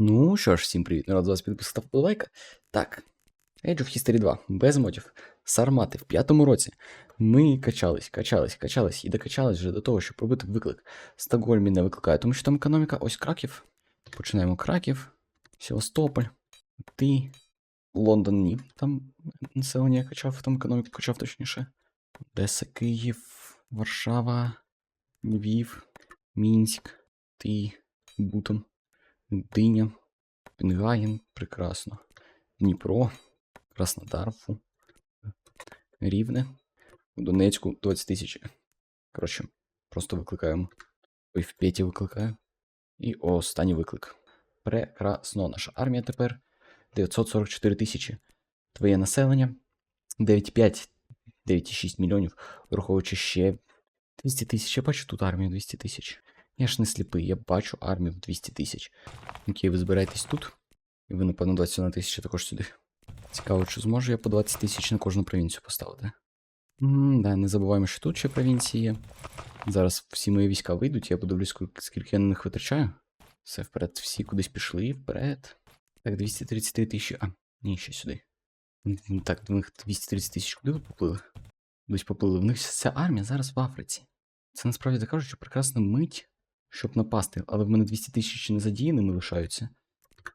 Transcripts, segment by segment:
Ну що ж, всім привіт, народ, з вас підписка та вподобайка. Так, Age of History 2, без модів, Сармати в п'ятому році. Ми качались, качались, качались і докачались вже до того, щоб робити виклик. Стокгольм не викликає, тому що там економіка, ось Краків. Починаємо Краків, Севастополь, ти, Лондон, ні. Там населення качав, там економіку качав точніше. Одеса, Київ, Варшава, Львів, Мінськ, ти, Бутон. Диня, Пінгаєн, прекрасно. Дніпро, Краснодар, фу. Рівне. У Донецьку 20 тисяч. Коротше, просто викликаємо. Ой, в Петі викликаю. І останній виклик. Прекрасно. Наша армія тепер 944 тисячі. Твоє населення 9,5, 9,6 мільйонів, враховуючи ще 200 тисяч. Я бачу тут армію 200 тисяч. Я ж не сліпий, я бачу армію в 200 тисяч. Окей, ви збираєтесь тут. І ви, напевно, 21 тисяча також сюди. Цікаво, чи зможу я по 20 тисяч на кожну провінцію поставити. М, да, не забуваємо, що тут ще провінції є. Зараз всі мої війська вийдуть, я подивлюсь, скільки- я на них витрачаю. Все, вперед, всі кудись пішли, вперед. Так, 233 тисячі. А, ні, ще сюди. Так, в них 230 тисяч куди ви поплили? Кудись поплили. В них вся армія зараз в Африці. Це насправді так кажучи, прекрасна мить, щоб напасти. Але в мене 200 тисяч не задіяними лишаються.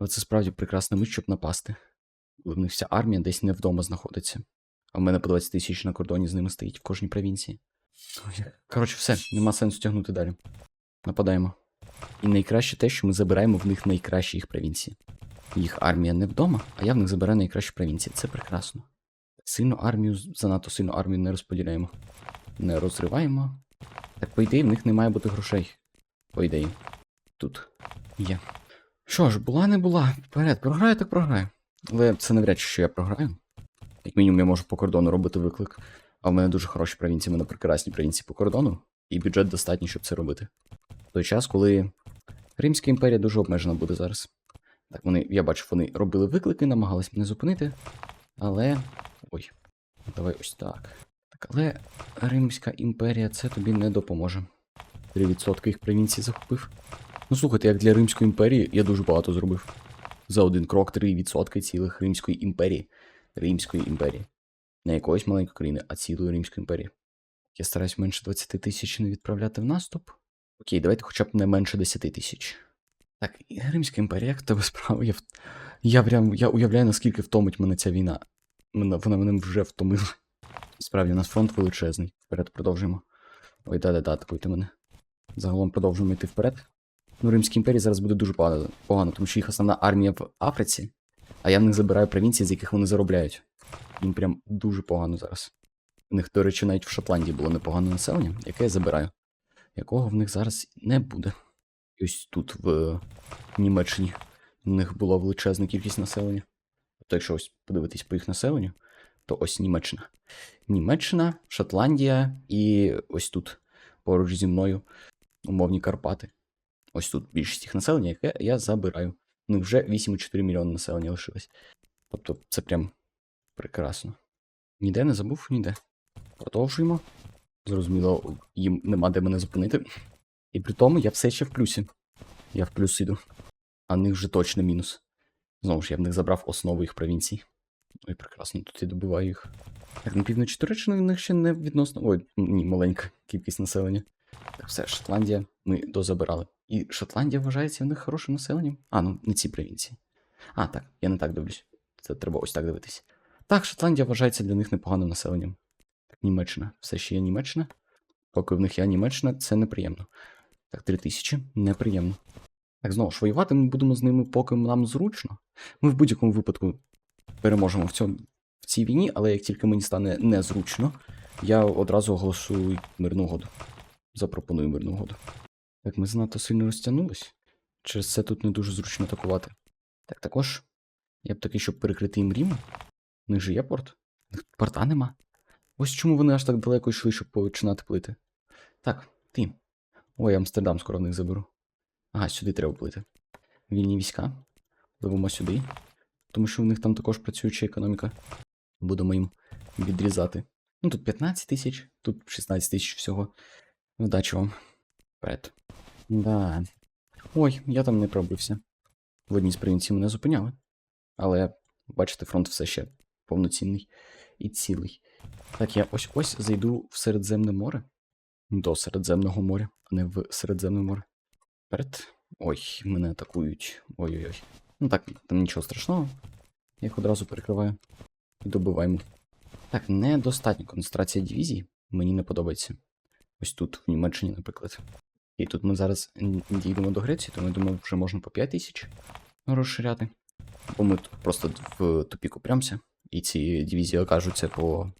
Але це справді прекрасна мить, щоб напасти. В них вся армія десь не вдома знаходиться. А в мене по 20 тисяч на кордоні з ними стоїть в кожній провінції. Коротше, все, нема сенсу тягнути далі. Нападаємо. І найкраще те, що ми забираємо в них найкращі їх провінції. Їх армія не вдома, а я в них забираю найкращі провінції. Це прекрасно. Сильно армію, занадто сильно армію не розподіляємо. Не розриваємо. Так, по ідеї, в них не має бути грошей. По ідеї. Тут є. Що ж, була не була. Вперед, програю, так програю. Але це навряд чи що я програю. Як мінімум, я можу по кордону робити виклик. А в мене дуже хороші провінції, в мене прекрасні провінції по кордону, і бюджет достатній, щоб це робити. В той час, коли Римська імперія дуже обмежена буде зараз. Так, вони, я бачу, вони робили виклики, намагались мене зупинити. Але. Ой, давай ось так. Так, але Римська імперія це тобі не допоможе. 3% їх провінцій захопив. Ну слухайте, як для Римської імперії я дуже багато зробив. За один крок 3% цілих Римської імперії. Римської імперії. Не якоїсь маленької країни, а цілої Римської імперії. Я стараюсь менше 20 тисяч не відправляти в наступ. Окей, давайте хоча б не менше 10 тисяч. Так, Римська імперія, як в тебе справа? Я, я прям я уявляю, наскільки втомить мене ця війна. Мене, вона мене вже втомила. Справді, у нас фронт величезний. Вперед продовжуємо. Ой, да-да-да, атакуйте мене. Загалом продовжуємо йти вперед. Ну, Римській імперії зараз буде дуже погано, тому що їх основна армія в Африці, а я в них забираю провінції, з яких вони заробляють. Їм прям дуже погано зараз. У них, до речі, навіть в Шотландії було непогане населення, яке я забираю, якого в них зараз не буде. І ось тут, в Німеччині, в них була величезна кількість населення. Тобто, якщо ось подивитись по їх населенню, то ось Німеччина. Німеччина, Шотландія і ось тут, поруч зі мною, умовні Карпати. Ось тут більшість їх населення, яке я забираю. У них вже 8,4 мільйони населення лишилось. Тобто це прям прекрасно. Ніде не забув, ніде. Продовжуємо. Зрозуміло, їм нема де мене зупинити. І при тому я все ще в плюсі. Я в плюс іду. А в них вже точно мінус. Знову ж я в них забрав основу їх провінцій. Ой, прекрасно, тут я добиваю їх. Так, на півночі Туреччини в них ще не відносно. Ой, ні, маленька кількість населення. Все, Шотландія ми дозабирали. І Шотландія вважається в них хорошим населенням. А, ну не ці провінції. А, так, я не так дивлюсь. Це треба ось так дивитись. Так, Шотландія вважається для них непоганим населенням. Так, Німеччина. Все ще є Німеччина. Поки в них є Німеччина, це неприємно. Так, 3000 неприємно. Так, знову ж воювати ми будемо з ними, поки нам зручно. Ми в будь-якому випадку переможемо в цьому в цій війні, але як тільки мені стане незручно, я одразу оголосую мирну угоду. Запропоную мирну угоду. Так, ми занадто сильно розтягнулись. Через це тут не дуже зручно атакувати. Так, також я б такий, щоб перекрити їм Рім. У них же є порт. У них порта нема. Ось чому вони аж так далеко йшли, щоб починати плити. Так, ти. Ой, Амстердам скоро в них заберу. Ага, сюди треба плити. Вільні війська. Пливемо сюди. Тому що в них там також працююча економіка. Будемо їм відрізати. Ну тут 15 тисяч, тут 16 тисяч всього. Удачі вам. Вперед. Да. Ой, я там не пробився. В одній з провінцій мене зупиняли. Але, бачите, фронт все ще повноцінний і цілий. Так, я ось ось зайду в Середземне море. До Середземного моря, а не в Середземне море. Вперед. Ой, мене атакують. Ой-ой-ой. Ну так, там нічого страшного. Я їх одразу перекриваю. І добиваємо. Так, недостатня концентрація дивізій. Мені не подобається. Ось тут, в Німеччині, наприклад. І тут ми зараз дійдемо до Греції, то ми думаю, вже можна по 5 тисяч розширяти. Бо ми тут просто в тупік упрямся, і ці дивізії окажуться по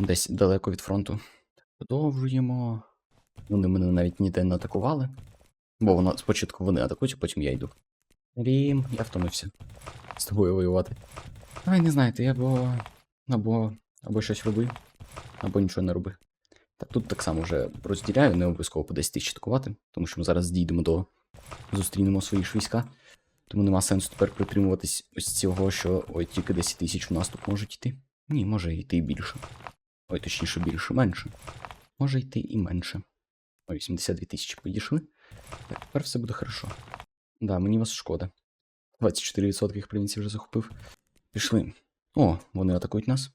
десь далеко від фронту. Продовжуємо. Вони мене навіть ніде не атакували. Бо вона спочатку вони атакують, а потім я йду. Рім, я втомився з тобою воювати. Давай не знаєте, я або. або. або щось роби, або нічого не роби. Так тут так само вже розділяю, не обов'язково по 10 тисяч атакувати, тому що ми зараз дійдемо до. зустрінемо свої ж війська. Тому нема сенсу тепер притримуватись ось цього, що ой, тільки 10 тисяч у наступ можуть йти. Ні, може йти і більше. Ой, точніше, більше, менше. Може йти і менше. Ой, 82 тисячі підійшли. Так, тепер все буде хорошо. Да, мені вас шкода. 24% їх провінцій вже захопив. Пішли. О, вони атакують нас.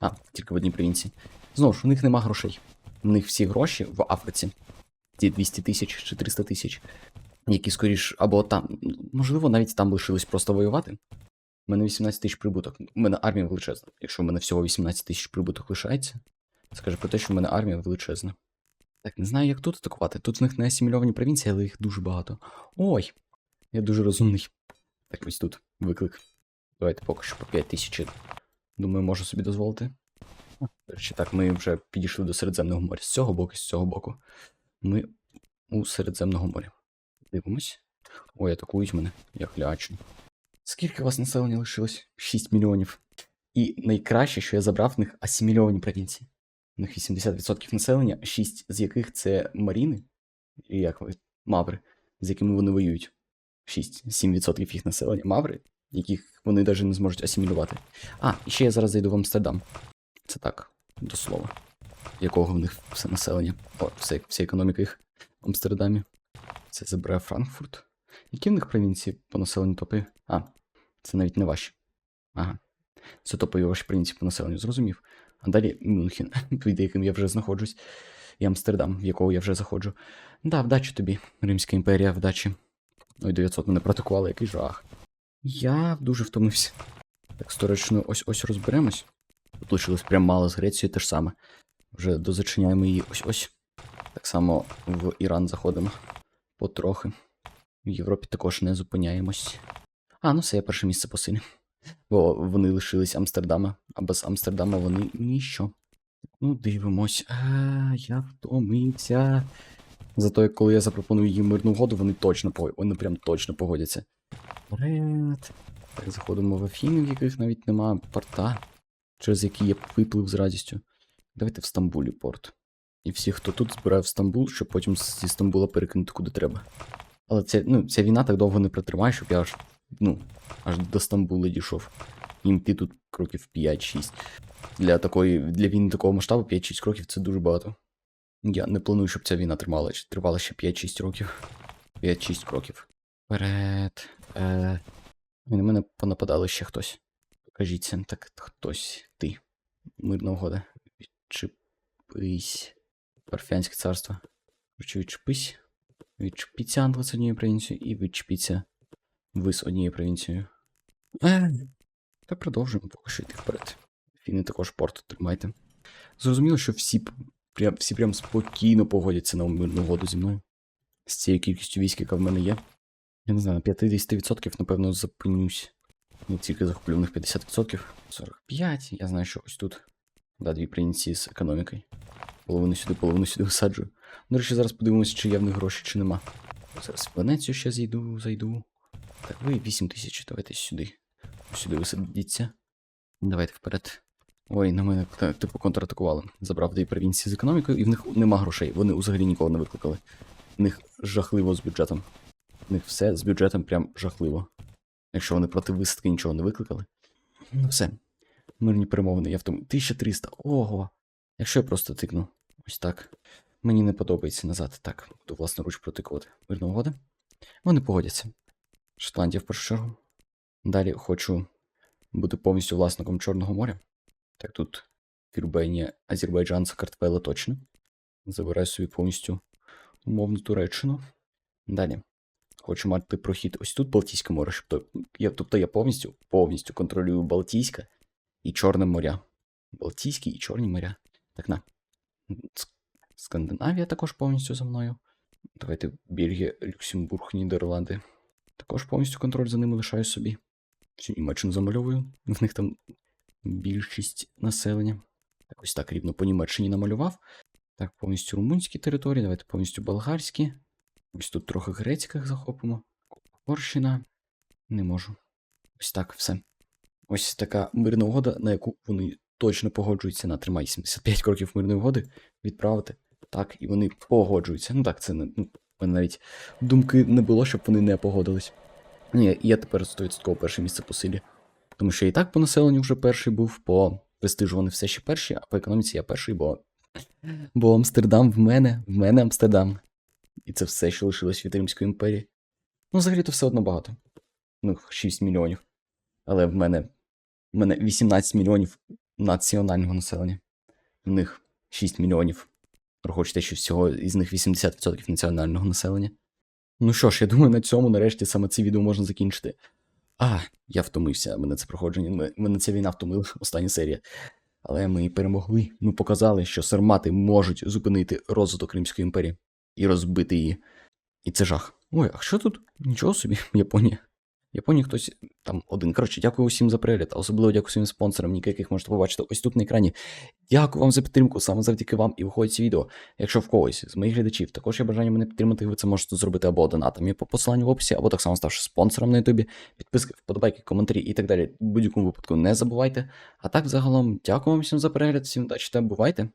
А, тільки в одній провінції. Знову ж, у них нема грошей. У них всі гроші в Африці. Ті 200 тисяч чи 300 тисяч. Які скоріш, або там, можливо, навіть там лишились просто воювати. У мене 18 тисяч прибуток. У мене армія величезна. Якщо в мене всього 18 тисяч прибуток лишається, це каже про те, що в мене армія величезна. Так, не знаю, як тут атакувати. Тут в них не асимільовані провінції, але їх дуже багато. Ой! Я дуже розумний. Так, ось тут виклик. Давайте поки що по 5 тисяч. Думаю, можу собі дозволити. Речі, так, ми вже підійшли до Середземного моря. З цього боку, з цього боку. Ми у Середземного моря. Дивимось. Ой, атакують мене. Я глячу. Скільки у вас населення лишилось? 6 мільйонів. І найкраще, що я забрав в них асимільовані провінції. У них 80% населення, 6 з яких це маріни, і як ви, маври, з якими вони воюють. 6-7% їх населення маври, яких вони навіть не зможуть асимілювати. А, і ще я зараз зайду в Амстердам. Це так, до слова. Якого в них все населення? О, все, вся економіка їх в Амстердамі. Це забирає Франкфурт. Які в них провінції по населенню топи? А, це навіть не ваші. Ага. Це топові ваші провінції по населенню, зрозумів. А далі Мюнхен, під яким я вже знаходжусь, і Амстердам, в якого я вже заходжу. Да, вдачі тобі, Римська імперія, вдачі. Ой, 900 мене протокували, який жах. Я дуже втомився. Так, сторочно, ось ось розберемось. Тут лишилось прям мало з Грецією те ж саме. Вже дозачиняємо її ось ось. Так само в Іран заходимо. Потрохи. В Європі також не зупиняємось. А, ну все, я перше місце по силі. Бо вони лишились Амстердама, а без Амстердама вони ніщо. Ну, дивимось. А, я втомився. Зато коли я запропоную їм мирну угоду, вони точно вони прям точно погодяться. Вперед. Так, заходимо в Афіни, в яких навіть нема порта, через які я виплив з радістю. Давайте в Стамбулі порт. І всі, хто тут, збирає в Стамбул, щоб потім зі Стамбула перекинути куди треба. Але ця, ну, ця війна так довго не протримає, щоб я аж, ну, аж до Стамбула дійшов. Їм ти тут кроків 5-6. Для такої, для війни такого масштабу 5-6 кроків це дуже багато. Я не планую, щоб ця війна тривала, тривала ще 5-6 років. 5-6 кроків. Вперед. Е... На мене понападали ще хтось. Покажіться, так хтось. Ти. Мирна угода. Відчепись. Парфянське царство. Короче, відчепись. Відчепіться Антла з однією провінцією і відчепіться ви з однією провінцією. Е, та продовжуємо поки що йти вперед. Фіни також порту тримайте. Зрозуміло, що всі прям, всі прям спокійно погодяться на мирну угоду зі мною. З цією кількістю військ, яка в мене є. Я не знаю, на 50% напевно зупинюсь. Не тільки захоплю в них 50%. 45. Я знаю, що ось тут. Да, дві провінції з економікою. Половину сюди, половину сюди висаджую. До речі, зараз подивимося, чи є в них гроші, чи нема. Зараз в Венецію ще зайду, зайду. Так, ви 8 тисяч, давайте сюди. Сюди висадіться. Давайте вперед. Ой, на мене типу контратакували. Забрав дві провінції з економікою, і в них нема грошей. Вони взагалі нікого не викликали. В них жахливо з бюджетом. В них все з бюджетом прям жахливо. Якщо вони проти висадки нічого не викликали. Ну все. Мирні перемовини, я в тому. 1300. Ого. Якщо я просто тикну. Ось так. Мені не подобається назад. Так, буду власноруч протикувати. Мирна угода. Вони погодяться. Шотландія в першу чергу. Далі хочу бути повністю власником Чорного моря. Так тут Вірменія, Азербайджан, Сакартвело точно. Забираю собі повністю умовну Туреччину. Далі. Хочу мати прохід ось тут Балтійське море, щоб то, я, тобто я повністю, повністю контролюю Балтійське і Чорне моря. Балтійські і Чорні моря. Так на. Скандинавія також повністю за мною. Давайте Бельгія, Люксембург, Нідерланди. Також повністю контроль за ними лишаю собі. Всю Німеччину замальовую. В них там більшість населення. Так ось так рівно по Німеччині намалював. Так, повністю румунські території, давайте повністю болгарські. Ось тут трохи грецьких захопимо. Угорщина. Не можу. Ось так все. Ось така мирна угода, на яку вони точно погоджуються на тримай 75 кроків мирної угоди відправити. Так, і вони погоджуються. Ну так, це не. Ну, мене навіть думки не було, щоб вони не погодились. Ні, я тепер 100% перше місце по силі. Тому що і так по населенню вже перший був, по престижу вони все ще перші, а по економіці я перший, бо. Бо Амстердам в мене, в мене Амстердам. І це все, що лишилось від Римської імперії. Ну, взагалі то все одно багато. Ну, 6 мільйонів. Але в мене. В мене 18 мільйонів національного населення. В них 6 мільйонів. Враховуючи що всього із них 80% національного населення. Ну що ж, я думаю, на цьому нарешті саме це відео можна закінчити. А, я втомився, мене це проходження, мене ця війна втомила, остання серія. Але ми перемогли. Ми показали, що сармати можуть зупинити розвиток Римської імперії і розбити її. І це жах. Ой, а що тут? Нічого собі, Японія. Японії хтось там один. Коротше, дякую усім за перегляд, а особливо дякую своїм спонсорам, ніки яких можете побачити ось тут на екрані. Дякую вам за підтримку, саме завдяки вам і виходить ці відео. Якщо в когось з моїх глядачів також є бажання мене підтримати, ви це можете зробити або донатами по посиланню в описі, або так само ставши спонсором на ютубі. Підписки, вподобайки, коментарі і так далі. В будь-якому випадку не забувайте. А так, загалом, дякую вам всім за перегляд, всім удачі та бувайте!